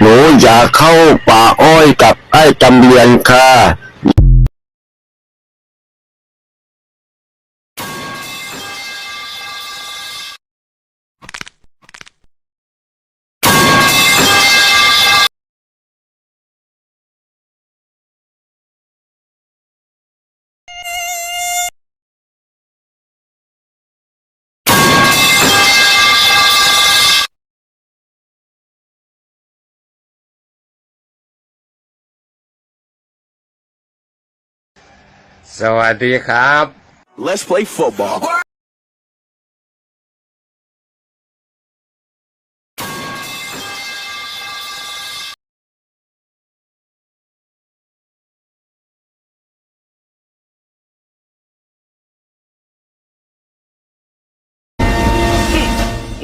หนูอยากเข้าป่าอ้อยกับไอ้จำเรียนค่ะ สวัสดีครับ Let's play football.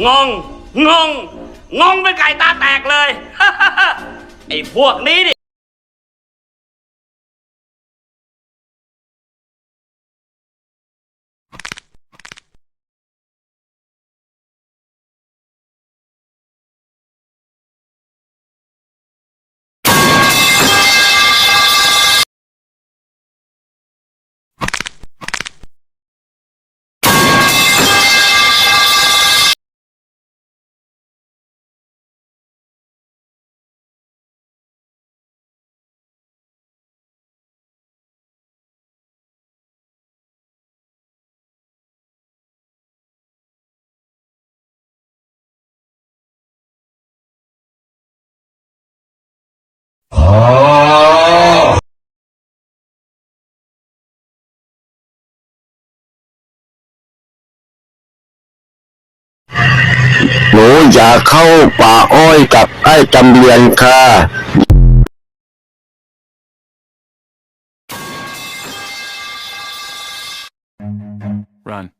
งง งง งงเป็นไก่ตาแตกเลย ไอ้พวกนี้ดิ หนูอยากเข้าป่าอ้อยกับไอ้จำเรียนค่ะ Run.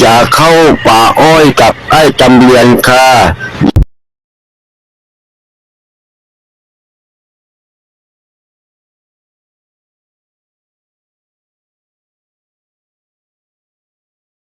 อย่าเข้าป่าอ้อยกับไอ้จำเรียนค่ะ